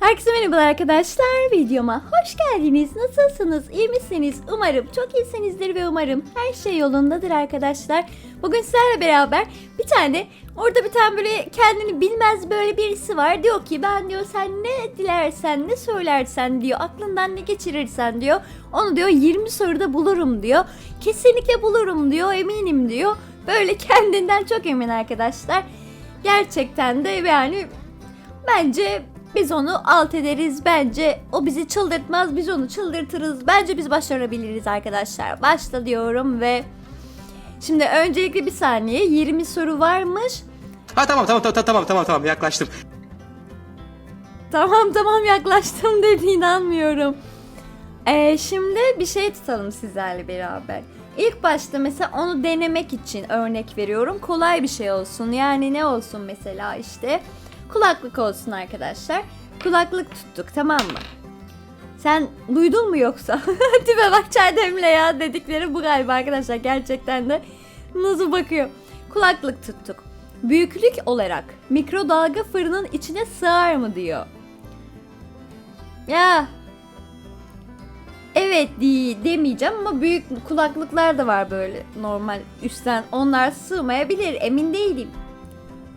Herkese merhabalar arkadaşlar. Videoma hoş geldiniz. Nasılsınız? İyi misiniz? Umarım çok iyisinizdir ve umarım her şey yolundadır arkadaşlar. Bugün sizlerle beraber bir tane orada bir tane böyle kendini bilmez böyle birisi var. Diyor ki ben diyor sen ne dilersen ne söylersen diyor aklından ne geçirirsen diyor. Onu diyor 20 soruda bulurum diyor. Kesinlikle bulurum diyor eminim diyor. Böyle kendinden çok emin arkadaşlar. Gerçekten de yani Bence biz onu alt ederiz. Bence o bizi çıldırtmaz. Biz onu çıldırtırız. Bence biz başarabiliriz arkadaşlar. Başla diyorum ve Şimdi öncelikle bir saniye 20 soru varmış. Ha tamam tamam tamam tamam tamam tamam yaklaştım. Tamam tamam yaklaştım dedi inanmıyorum. Ee, şimdi bir şey tutalım sizlerle beraber. İlk başta mesela onu denemek için örnek veriyorum. Kolay bir şey olsun. Yani ne olsun mesela işte. Kulaklık olsun arkadaşlar. Kulaklık tuttuk tamam mı? Sen duydun mu yoksa? Tipe bak çay demle ya dedikleri bu galiba arkadaşlar. Gerçekten de nasıl bakıyor. Kulaklık tuttuk. Büyüklük olarak mikrodalga fırının içine sığar mı diyor. Ya Evet di- demeyeceğim ama büyük kulaklıklar da var böyle normal üstten. Onlar sığmayabilir emin değilim.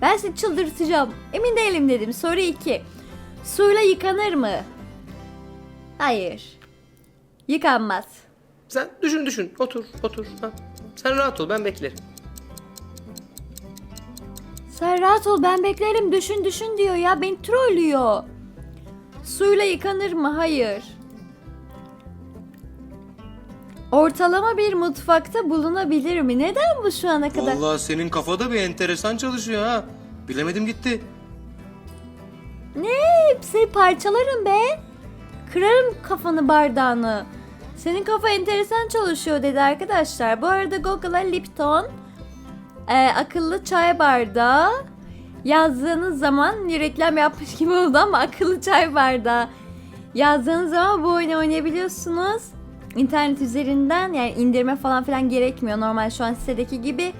Ben seni çıldırtacağım. Emin değilim dedim. Soru 2. Suyla yıkanır mı? Hayır. Yıkanmaz. Sen düşün düşün otur otur. Ha. Sen rahat ol ben beklerim. Sen rahat ol ben beklerim düşün düşün diyor ya beni trollüyor. Suyla yıkanır mı? Hayır. Ortalama bir mutfakta bulunabilir mi? Neden bu şu ana kadar? Vallahi senin kafada bir enteresan çalışıyor ha. Bilemedim gitti. Hepsi parçalarım be. Kırarım kafanı bardağını. Senin kafa enteresan çalışıyor dedi arkadaşlar. Bu arada Google'a Lipton e, akıllı çay bardağı yazdığınız zaman reklam yapmış gibi oldu ama akıllı çay bardağı yazdığınız zaman bu oyunu oynayabiliyorsunuz. İnternet üzerinden yani indirme falan filan gerekmiyor. Normal şu an sitedeki gibi.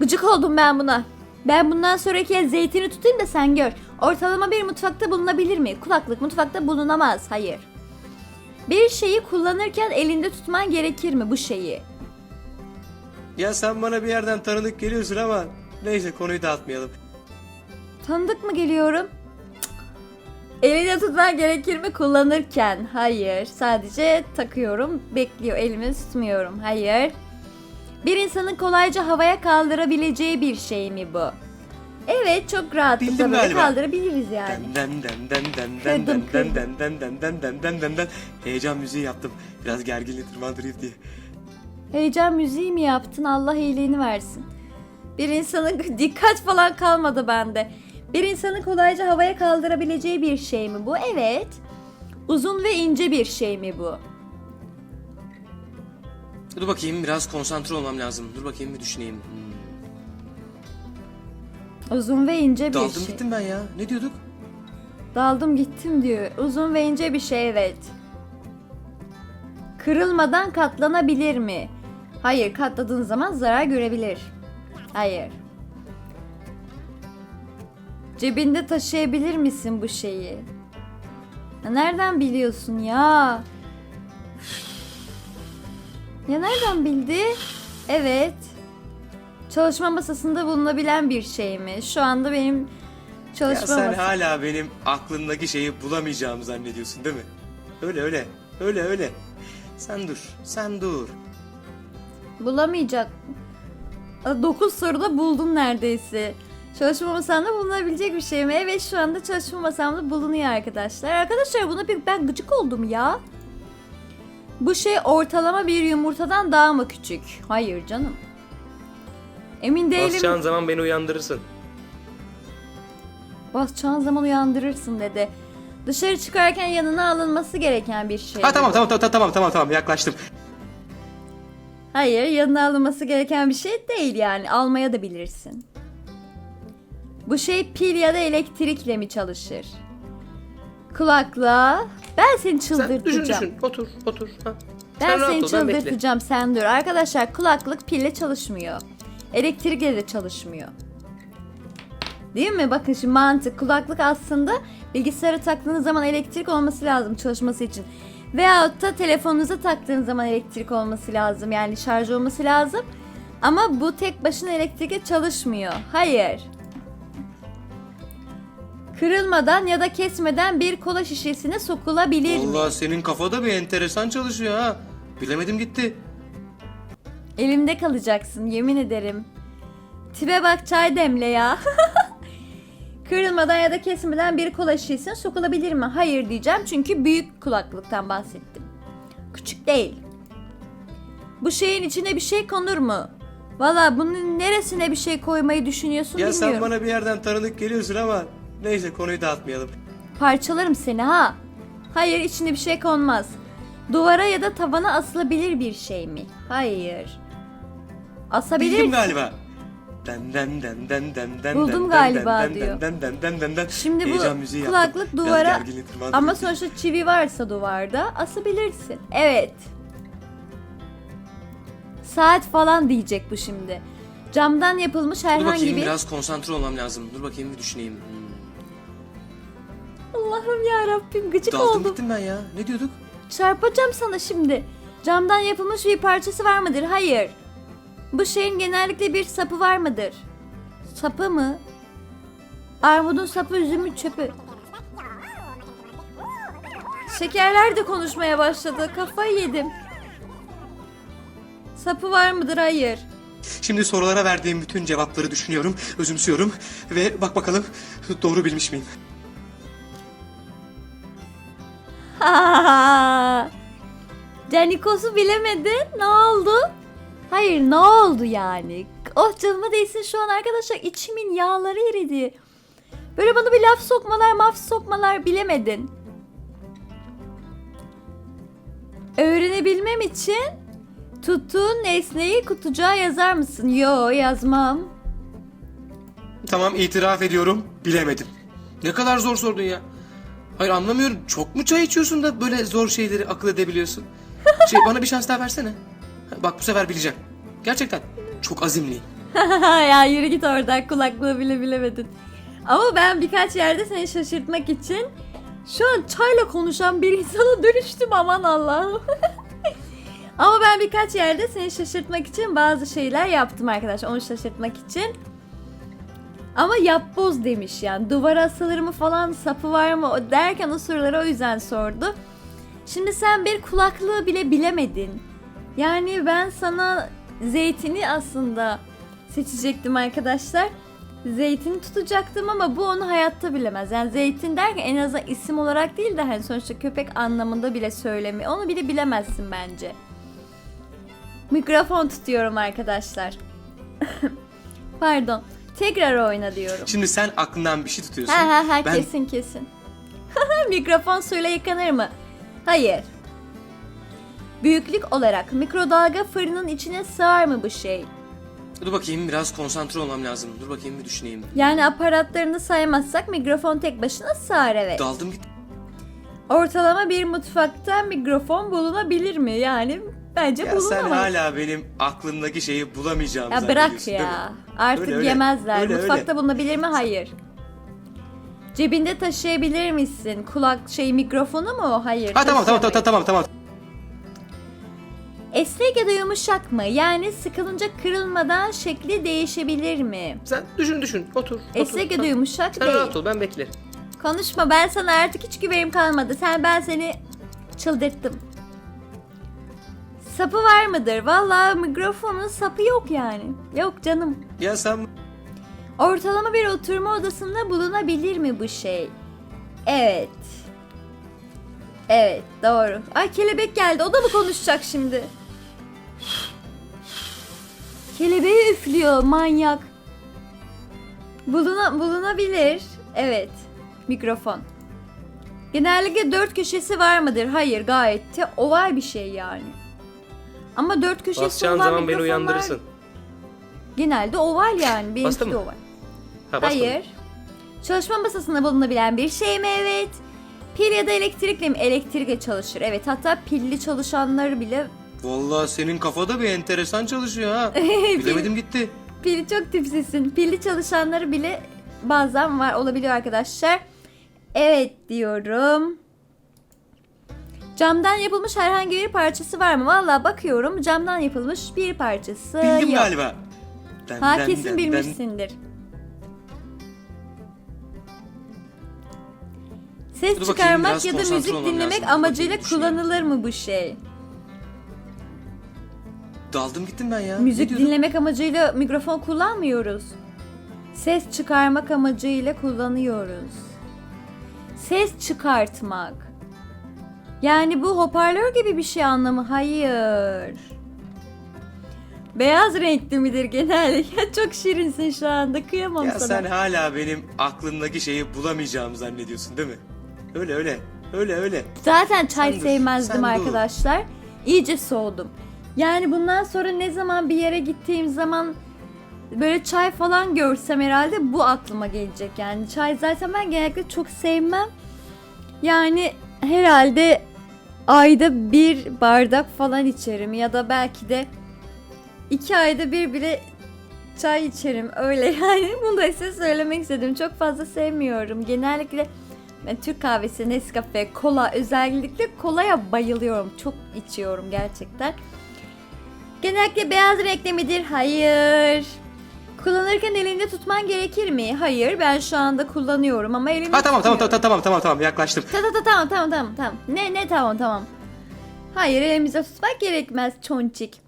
Gıcık oldum ben buna. Ben bundan sonraki zeytini tutayım da sen gör. Ortalama bir mutfakta bulunabilir mi? Kulaklık mutfakta bulunamaz. Hayır. Bir şeyi kullanırken elinde tutman gerekir mi bu şeyi? Ya sen bana bir yerden tanıdık geliyorsun ama neyse konuyu dağıtmayalım. Tanıdık mı geliyorum? Elinde tutman gerekir mi kullanırken? Hayır. Sadece takıyorum, bekliyor. Elimi tutmuyorum. Hayır. Bir insanın kolayca havaya kaldırabileceği bir şey mi bu? Evet, çok rahatlıkla Bildim böyle galiba. kaldırabiliriz yani. Den den den den den Kırdım, den den den den den den den den den den Heyecan müziği yaptım. Biraz gerginliği tırmandırayım diye. Heyecan müziği mi yaptın? Allah iyiliğini versin. Bir insanın dikkat falan kalmadı bende. Bir insanın kolayca havaya kaldırabileceği bir şey mi bu? Evet. Uzun ve ince bir şey mi bu? Dur bakayım biraz konsantre olmam lazım. Dur bakayım bir düşüneyim. Hmm. Uzun ve ince bir Daldım şey. gittim ben ya. Ne diyorduk? Daldım gittim diyor. Uzun ve ince bir şey evet. Kırılmadan katlanabilir mi? Hayır, katladığın zaman zarar görebilir. Hayır. Cebinde taşıyabilir misin bu şeyi? Ya nereden biliyorsun ya? Ya nereden bildi? Evet. Çalışma masasında bulunabilen bir şey mi? Şu anda benim Ya çalışma sen masam. hala benim aklımdaki şeyi bulamayacağımı zannediyorsun değil mi? Öyle öyle. Öyle öyle. Sen dur. Sen dur. Bulamayacak. 9 soruda buldum neredeyse. Çalışma masamda bulunabilecek bir şey mi? Evet şu anda çalışma masamda bulunuyor arkadaşlar. Arkadaşlar buna bir ben gıcık oldum ya. Bu şey ortalama bir yumurtadan daha mı küçük? Hayır canım. Emin değilim. Basacağın zaman beni uyandırırsın. Basacağın zaman uyandırırsın dedi. Dışarı çıkarken yanına alınması gereken bir şey. Ha tamam tamam tamam tamam tamam tamam yaklaştım. Hayır, yanına alınması gereken bir şey değil yani. Almaya da bilirsin. Bu şey pil ya da elektrikle mi çalışır? Kulakla. Ben seni Sen çıldırtacağım. düşün düşün. Otur otur. Ha. Ben Sen seni ol, çıldırtacağım sen dur. Arkadaşlar kulaklık pille çalışmıyor. Elektrikle de çalışmıyor. Değil mi? Bakın şimdi mantık. Kulaklık aslında bilgisayara taktığınız zaman elektrik olması lazım çalışması için. Veyahut da telefonunuza taktığınız zaman elektrik olması lazım. Yani şarj olması lazım. Ama bu tek başına elektrikle çalışmıyor. Hayır. Kırılmadan ya da kesmeden bir kola şişesine sokulabilir mi? Vallahi senin kafada bir enteresan çalışıyor ha. Bilemedim gitti. Elimde kalacaksın yemin ederim. Tipe bak çay demle ya. Kırılmadan ya da kesmeden bir kola şişesine sokulabilir mi? Hayır diyeceğim çünkü büyük kulaklıktan bahsettim. Küçük değil. Bu şeyin içine bir şey konur mu? Valla bunun neresine bir şey koymayı düşünüyorsun Ya bilmiyorum. sen bana bir yerden tanıdık geliyorsun ama neyse konuyu dağıtmayalım. Parçalarım seni ha. Hayır içine bir şey konmaz. Duvara ya da tavana asılabilir bir şey mi? Hayır. Asabilir. Bildim galiba. Den den den den den den Buldum den galiba den diyor. den den den den den. Şimdi Heyecan bu müziği kulaklık. Biraz duvara tırmandı. ama sonuçta çivi varsa duvarda asabilirsin. Evet. Saat falan diyecek bu şimdi. Camdan yapılmış Dur herhangi bakayım bir... biraz konsantre olmam lazım. Dur bakayım bir düşüneyim. Hmm. Allah'ım ya Rabbim gıcık Daldım oldum. gittim ben ya. Ne diyorduk? Çarpacağım sana şimdi. Camdan yapılmış bir parçası var mıdır? Hayır. Bu şeyin genellikle bir sapı var mıdır? Sapı mı? Armudun sapı, üzümün çöpü. Şekerler de konuşmaya başladı. Kafayı yedim. Sapı var mıdır? Hayır. Şimdi sorulara verdiğim bütün cevapları düşünüyorum, özümsüyorum ve bak bakalım doğru bilmiş miyim? Canikos'u bilemedin. Ne oldu? Hayır ne oldu yani? Oh canıma değsin şu an arkadaşlar içimin yağları eridi. Böyle bana bir laf sokmalar maf sokmalar bilemedin. Öğrenebilmem için tuttuğun nesneyi kutucuğa yazar mısın? Yo yazmam. Tamam itiraf ediyorum, bilemedim. Ne kadar zor sordun ya. Hayır anlamıyorum. Çok mu çay içiyorsun da böyle zor şeyleri akıl edebiliyorsun? Şey bana bir şans daha versene. Bak bu sefer bileceğim. Gerçekten çok azimliyim. ya yürü git oradan kulaklığı bile bilemedin. Ama ben birkaç yerde seni şaşırtmak için şu an çayla konuşan bir insana dönüştüm aman Allah'ım. Ama ben birkaç yerde seni şaşırtmak için bazı şeyler yaptım arkadaşlar. Onu şaşırtmak için. Ama yapboz demiş yani. Duvara asılır mı falan sapı var mı derken o soruları o yüzden sordu. Şimdi sen bir kulaklığı bile bilemedin. Yani ben sana zeytini aslında seçecektim arkadaşlar. Zeytini tutacaktım ama bu onu hayatta bilemez. Yani zeytin derken en azından isim olarak değil de hani sonuçta köpek anlamında bile söylemi. Onu bile bilemezsin bence. Mikrofon tutuyorum arkadaşlar. Pardon. Tekrar oyna diyorum. Şimdi sen aklından bir şey tutuyorsun. Ha ha ha ben kesin kesin. Mikrofon suyla yıkanır mı? Hayır. Büyüklük olarak mikrodalga fırının içine sığar mı bu şey? Dur bakayım biraz konsantre olmam lazım. Dur bakayım bir düşüneyim. Yani aparatlarını saymazsak mikrofon tek başına sığar evet. Daldım git. Ortalama bir mutfakta mikrofon bulunabilir mi? Yani bence Ya sen bulunamaz. hala benim aklımdaki şeyi bulamayacağımı Ya zannediyorsun bırak mi? ya. Artık Öyle, öyle. yemezler. Öyle, Mutfakta öyle. bulunabilir mi? Hayır. Cebinde taşıyabilir misin? Kulak şey mikrofonu mu? Hayır. Ha tamam tamam taşıyamayız. tamam tamam tamam. Esnek ya da yumuşak mı? Yani sıkılınca kırılmadan şekli değişebilir mi? Sen düşün düşün. Otur. Esnek ya da yumuşak Sen değil. rahat ol ben beklerim. Konuşma ben sana artık hiç güvenim kalmadı. Sen ben seni çıldırttım. Sapı var mıdır? Vallahi mikrofonun sapı yok yani. Yok canım. Ya sen Ortalama bir oturma odasında bulunabilir mi bu şey? Evet. Evet doğru. Ay kelebek geldi o da mı konuşacak şimdi? Kelebeği üflüyor manyak. Buluna, bulunabilir. Evet. Mikrofon. Genellikle dört köşesi var mıdır? Hayır gayet de oval bir şey yani. Ama dört köşesi basacağın olan zaman beni mikrofonlar uyandırırsın. Genelde oval yani. Benimki Bastı de mı? oval. Ha, basmadın. Hayır. Çalışma masasında bulunabilen bir şey mi? Evet. Pil ya da elektrikle mi? Elektrikle çalışır. Evet hatta pilli çalışanları bile Vallahi senin kafada bir enteresan çalışıyor ha. Bilemedim gitti. pili çok tipsizsin. Pilli çalışanları bile bazen var olabiliyor arkadaşlar. Evet diyorum. Camdan yapılmış herhangi bir parçası var mı? Vallahi bakıyorum camdan yapılmış bir parçası Bildim yok. galiba. Den, Ha den, kesin den, den. bilmişsindir. Ses Dur bakayım, çıkarmak biraz ya da müzik dinlemek lazım. Amacıyla bakayım, düşüneyim. kullanılır mı bu şey? Daldım gittim ben ya. Müzik dinlemek amacıyla mikrofon kullanmıyoruz. Ses çıkarmak amacıyla kullanıyoruz. Ses çıkartmak. Yani bu hoparlör gibi bir şey anlamı. Hayır. Beyaz renkli midir genellikle? Çok şirinsin şu anda. Kıyamam Ya sana. sen hala benim aklımdaki şeyi bulamayacağımı zannediyorsun değil mi? Öyle öyle. Öyle öyle. Zaten çay Sen dur, sevmezdim sen dur. arkadaşlar. İyice soğudum. Yani bundan sonra ne zaman bir yere gittiğim zaman böyle çay falan görsem herhalde bu aklıma gelecek. Yani çay zaten ben genellikle çok sevmem. Yani herhalde ayda bir bardak falan içerim ya da belki de iki ayda bir bile çay içerim öyle yani bunu da size söylemek istedim çok fazla sevmiyorum genellikle ben Türk kahvesi, Nescafe, kola özellikle kolaya bayılıyorum. Çok içiyorum gerçekten. Genellikle beyaz renkli midir? Hayır. Kullanırken elinde tutman gerekir mi? Hayır. Ben şu anda kullanıyorum ama elimde Ha tamam tamam tutmuyorum. tamam tamam tamam tamam yaklaştım. Ta ta ta tamam tamam tamam tamam. Ne ne tamam tamam. Hayır elimizde tutmak gerekmez çonçik.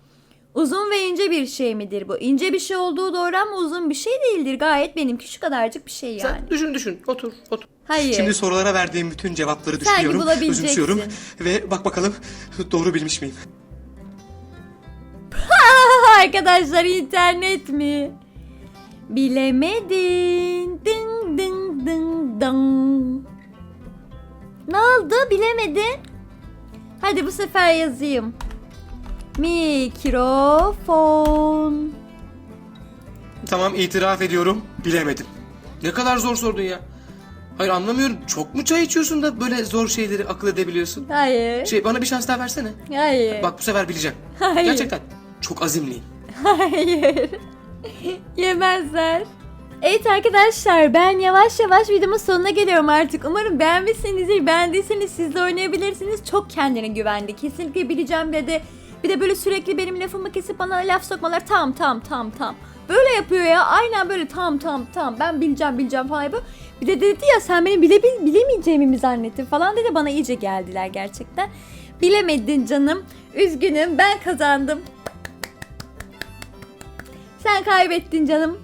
Uzun ve ince bir şey midir bu? İnce bir şey olduğu doğru ama uzun bir şey değildir. Gayet benimki şu kadarcık bir şey yani. Sen düşün düşün. Otur otur. Hayır. Şimdi sorulara verdiğim bütün cevapları Sanki düşünüyorum. bulabileceksin. Özümsüyorum. Ve bak bakalım doğru bilmiş miyim? Arkadaşlar internet mi? Bilemedin. Ding ding ding dong. Ne oldu bilemedin? Hadi bu sefer yazayım. Mikrofon. Tamam itiraf ediyorum. Bilemedim. Ne kadar zor sordun ya. Hayır anlamıyorum. Çok mu çay içiyorsun da böyle zor şeyleri akıl edebiliyorsun? Hayır. Şey bana bir şans daha versene. Hayır. Bak bu sefer bileceğim. Hayır. Gerçekten. Çok azimliyim. Hayır. Yemezler. Evet arkadaşlar ben yavaş yavaş videomun sonuna geliyorum artık. Umarım beğenmişsinizdir. Beğendiyseniz siz de oynayabilirsiniz. Çok kendine güvendi. Kesinlikle bileceğim dedi. Bir de böyle sürekli benim lafımı kesip bana laf sokmalar. Tam tam tam tam. Böyle yapıyor ya. Aynen böyle tam tam tam. Ben bileceğim bileceğim falan yapıyor. Bir de dedi ya sen beni bile, bilemeyeceğimi mi zannettin falan dedi. Bana iyice geldiler gerçekten. Bilemedin canım. Üzgünüm ben kazandım. Sen kaybettin canım.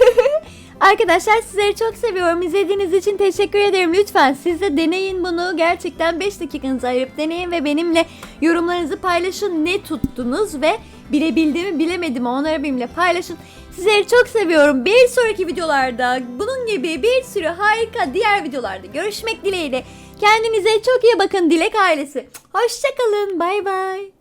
Arkadaşlar sizleri çok seviyorum. İzlediğiniz için teşekkür ederim. Lütfen siz de deneyin bunu. Gerçekten 5 dakikanızı ayırıp deneyin ve benimle yorumlarınızı paylaşın. Ne tuttunuz ve bilebildiğimi bilemedim onları benimle paylaşın. Sizleri çok seviyorum. Bir sonraki videolarda bunun gibi bir sürü harika diğer videolarda görüşmek dileğiyle. Kendinize çok iyi bakın Dilek ailesi. Hoşçakalın. Bay bay.